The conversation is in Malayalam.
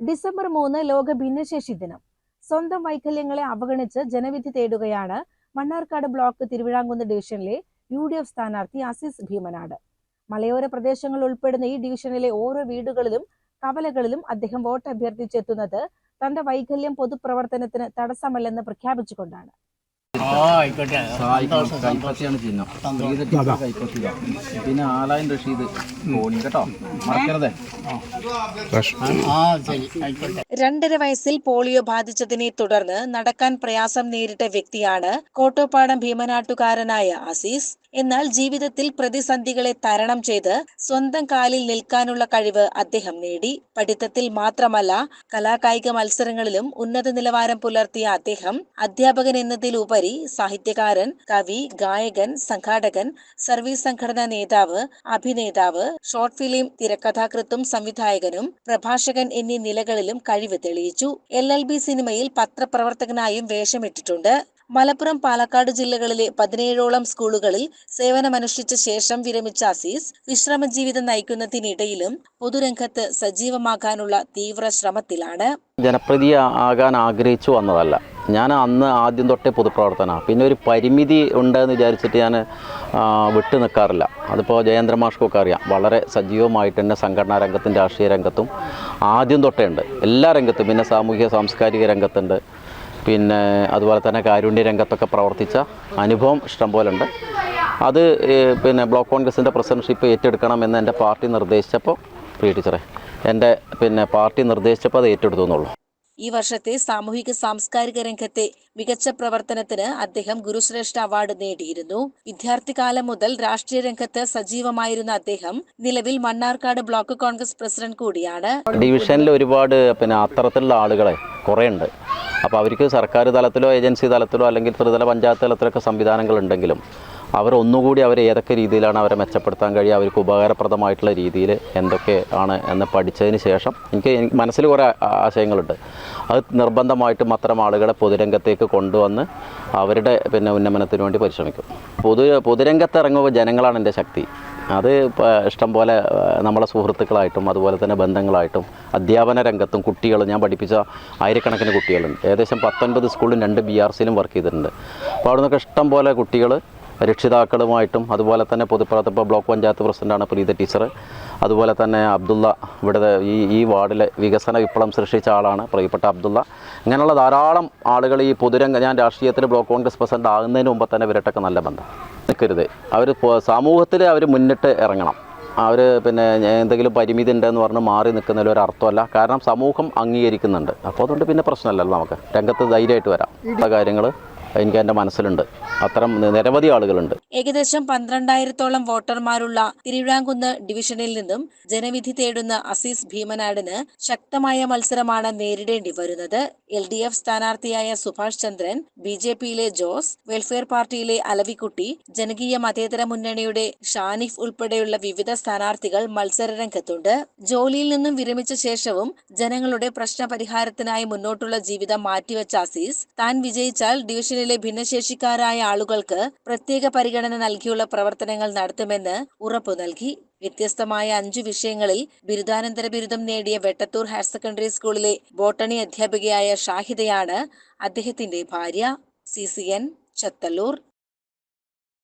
ഡിസംബർ മൂന്ന് ലോക ഭിന്നശേഷി ദിനം. സ്വന്തം വൈകല്യങ്ങളെ അവഗണിച്ച് ജനവിധി തേടുകയാണ് മണ്ണാർക്കാട് ബ്ലോക്ക് തിരുവിഴാങ്കുന്ന് ഡിവിഷനിലെ യു ഡി എഫ് സ്ഥാനാർത്ഥി അസീസ് ഭീമനാട്. മലയോര പ്രദേശങ്ങൾ ഉൾപ്പെടുന്ന ഈ ഡിവിഷനിലെ ഓരോ വീടുകളിലും കവലകളിലും അദ്ദേഹം വോട്ട് അഭ്യർത്ഥിച്ചെത്തുന്നത് തന്റെ വൈകല്യം പൊതുപ്രവർത്തനത്തിന് തടസ്സമല്ലെന്ന് പ്രഖ്യാപിച്ചുകൊണ്ടാണ്. കൈപ്പത്തിയാണ് ചിഹ്നം പിന്നെ ആലായം റഷീദ് കോണി കേട്ടോ. മറക്കരുതേ. രണ്ടര വയസ്സിൽ പോളിയോ ബാധിച്ചതിനെ തുടർന്ന് നടക്കാൻ പ്രയാസം നേരിട്ട വ്യക്തിയാണ് കോട്ടോപ്പാടം ഭീമനാട്ടുകാരനായ അസീസ്. എന്നാൽ ജീവിതത്തിൽ പ്രതിസന്ധികളെ തരണം ചെയ്ത് സ്വന്തം കാലിൽ നിൽക്കാനുള്ള കഴിവ് അദ്ദേഹം നേടി. പഠിത്തത്തിൽ മാത്രമല്ല കലാകായിക മത്സരങ്ങളിലും ഉന്നത നിലവാരം പുലർത്തിയ അദ്ദേഹം അധ്യാപകൻ എന്നതിലുപരി സാഹിത്യകാരൻ കവി ഗായകൻ സംഘാടകൻ സർവീസ് സംഘടനാ നേതാവ് അഭിനേതാവ് ഷോർട്ട് ഫിലിം തിരക്കഥാകൃത്തും സംവിധായകനും പ്രഭാഷകൻ എന്നീ നിലകളിലും കഴിവ് തെളിയിച്ചു. എൽ എൽ ബി സിനിമയിൽ പത്രപ്രവർത്തകനായും വേഷമിട്ടിട്ടുണ്ട്. മലപ്പുറം പാലക്കാട് ജില്ലകളിലെ പതിനേഴോളം സ്കൂളുകളിൽ സേവനമനുഷ്ഠിച്ച ശേഷം വിരമിച്ച അസീസ് വിശ്രമ ജീവിതം നയിക്കുന്നതിനിടയിലും പൊതുരംഗത്ത് സജീവമാകാനുള്ള തീവ്ര ശ്രമത്തിലാണ്. ജനപ്രതി ആകാൻ ആഗ്രഹിച്ചു വന്നതല്ല. ഞാൻ അന്ന് ആദ്യം തൊട്ടേ പൊതുപ്രവർത്തനമാണ്. പിന്നെ ഒരു പരിമിതി ഉണ്ടെന്ന് വിചാരിച്ചിട്ട് ഞാൻ വിട്ടു നിൽക്കാറില്ല അതിപ്പോൾ ജയേന്ദ്ര മാഷ്കൊക്കെ അറിയാം. വളരെ സജീവമായിട്ട് തന്നെ സംഘടനാ രംഗത്തും രാഷ്ട്രീയ രംഗത്തും ആദ്യം തൊട്ടേ ഉണ്ട്. എല്ലാ രംഗത്തും. പിന്നെ സാമൂഹിക സാംസ്കാരിക രംഗത്തുണ്ട്. പിന്നെ അതുപോലെ തന്നെ കാരുണ്യ രംഗത്തൊക്കെ പ്രവർത്തിച്ച അനുഭവം ഇഷ്ടംപോലെ ഉണ്ട്. അത് പിന്നെ ബ്ലോക്ക് കോൺഗ്രസിന്റെ പ്രസിഡൻഷിപ്പ് ഏറ്റെടുക്കണം എന്ന് എന്റെ പാർട്ടി നിർദ്ദേശിച്ചപ്പോൾ പ്രിയ ടീച്ചറെ എന്റെ പിന്നെ പാർട്ടി നിർദ്ദേശിച്ചപ്പോൾ അത് ഏറ്റെടുത്തു എന്നുള്ളൂ. ഈ വർഷത്തെ സാമൂഹിക സാംസ്കാരിക രംഗത്തെ മികച്ച പ്രവർത്തനത്തിന് അദ്ദേഹം ഗുരുശ്രേഷ്ഠ അവാർഡ് നേടിയിരുന്നു. വിദ്യാർത്ഥികാലം മുതൽ രാഷ്ട്രീയ രംഗത്ത് സജീവമായിരുന്ന അദ്ദേഹം നിലവിൽ മണ്ണാർക്കാട് ബ്ലോക്ക് കോൺഗ്രസ് പ്രസിഡന്റ് കൂടിയാണ്. ഡിവിഷനിൽ ഒരുപാട് പിന്നെ അത്തരത്തിലുള്ള ആളുകളെ കുറേ ഉണ്ട് അപ്പോൾ അവർക്ക് സർക്കാർ തലത്തിലോ ഏജൻസി തലത്തിലോ അല്ലെങ്കിൽ ത്രിതല പഞ്ചായത്ത് തലത്തിലൊക്കെ സംവിധാനങ്ങൾ ഉണ്ടെങ്കിലും അവർ ഒന്നുകൂടി അവരെ ഏതൊക്കെ രീതിയിലാണ് അവരെ മെച്ചപ്പെടുത്താൻ കഴിയുക അവർക്ക് ഉപകാരപ്രദമായിട്ടുള്ള രീതിയിൽ എന്തൊക്കെ ആണ് എന്ന് പഠിച്ചതിന് ശേഷം എനിക്ക് മനസ്സിൽ കുറേ ആശയങ്ങളുണ്ട്. അത് നിർബന്ധമായിട്ടും അത്തരം ആളുകളെ പൊതുരംഗത്തേക്ക് കൊണ്ടുവന്ന് അവരുടെ പിന്നെ ഉന്നമനത്തിന് വേണ്ടി പരിശ്രമിക്കും. പൊതു പൊതുരംഗത്ത് ഇറങ്ങുമ്പോൾ ജനങ്ങളാണ് എന്റെ ശക്തി. അത് ഇഷ്ടം പോലെ നമ്മളെ സുഹൃത്തുക്കളായിട്ടും അതുപോലെ തന്നെ ബന്ധങ്ങളായിട്ടും അധ്യാപന രംഗത്തും കുട്ടികൾ ഞാൻ പഠിപ്പിച്ച ആയിരക്കണക്കിന് കുട്ടികളുണ്ട്. ഏകദേശം പത്തൊൻപത് സ്കൂളിലും രണ്ട് ബി ആർ സിയിലും വർക്ക് ചെയ്തിട്ടുണ്ട്. അപ്പോൾ അവിടെ നിന്നൊക്കെ ഇഷ്ടം പോലെ കുട്ടികൾ രക്ഷിതാക്കളുമായിട്ടും അതുപോലെ തന്നെ പൊതുപ്രാത്തപ്പ ബ്ലോക്ക് പഞ്ചായത്ത് പ്രസിഡന്റാണ് പ്രീത ടീച്ചർ അതുപോലെ തന്നെ അബ്ദുള്ള ഇവിടെ ഈ ഈ വാർഡിലെ വികസന വിപ്ലവം സൃഷ്ടിച്ച ആളാണ് പ്രിയപ്പെട്ട അബ്ദുള്ള. ഇങ്ങനെയുള്ള ധാരാളം ആളുകൾ ഈ പൊതുരംഗ ഞാൻ രാഷ്ട്രീയത്തിൽ ബ്ലോക്ക് കോൺഗ്രസ് പ്രസിഡന്റ് ആകുന്നതിന് മുമ്പ് തന്നെ ഇവരട്ടൊക്കെ നല്ല ബന്ധം. നിൽക്കരുത് അവർ സമൂഹത്തിൽ അവർ മുന്നിട്ട് ഇറങ്ങണം. അവർ പിന്നെ എന്തെങ്കിലും പരിമിതി ഉണ്ടെന്ന് പറഞ്ഞ് മാറി നിൽക്കുന്നതിൽ ഒരു അർത്ഥമല്ല. കാരണം സമൂഹം അംഗീകരിക്കുന്നുണ്ട്. അപ്പോൾ അതുകൊണ്ട് പിന്നെ പ്രശ്നമല്ലല്ലോ നമുക്ക്. രംഗത്ത് ധൈര്യമായിട്ട് വരാം. കാര്യങ്ങൾ എനിക്ക് എന്റെ മനസ്സിലുണ്ട്. അത്തരം നിരവധി ആളുകളുണ്ട്. ഏകദേശം പന്ത്രണ്ടായിരത്തോളം വോട്ടർമാരുള്ള തിരുവിഴാംകുന്ന് ഡിവിഷനിൽ നിന്നും ജനവിധി തേടുന്ന അസീസ് ഭീമനാടിന് ശക്തമായ മത്സരമാണ് നേരിടേണ്ടി വരുന്നത്. എൽ ഡി എഫ് സ്ഥാനാർത്ഥിയായ സുഭാഷ് ചന്ദ്രൻ ബി ജെ പിയിലെ ജോസ് വെൽഫെയർ പാർട്ടിയിലെ അലവിക്കുട്ടി ജനകീയ മതേതര മുന്നണിയുടെ ഷാനിഫ് ഉൾപ്പെടെയുള്ള വിവിധ സ്ഥാനാർത്ഥികൾ മത്സരരംഗത്തുണ്ട്. ജോലിയിൽ നിന്നും വിരമിച്ച ശേഷവും ജനങ്ങളുടെ പ്രശ്ന പരിഹാരത്തിനായി മുന്നോട്ടുള്ള ജീവിതം മാറ്റിവെച്ച അസീസ് താൻ വിജയിച്ചാൽ ഡിവിഷനിലെ ഭിന്നശേഷിക്കാരായ ആളുകൾക്ക് പ്രത്യേക പരിഗണന നൽകിയുള്ള പ്രവർത്തനങ്ങൾ നടത്തുമെന്ന് ഉറപ്പു നൽകി. വ്യത്യസ്തമായ അഞ്ചു വിഷയങ്ങളിൽ ബിരുദാനന്തര ബിരുദം നേടിയ വെട്ടത്തൂർ ഹയർ സെക്കൻഡറി സ്കൂളിലെ ബോട്ടണി അധ്യാപികയായ ഷാഹിദയാണ് അദ്ദേഹത്തിന്റെ ഭാര്യ സി സി എൻ ചത്തല്ലൂർ.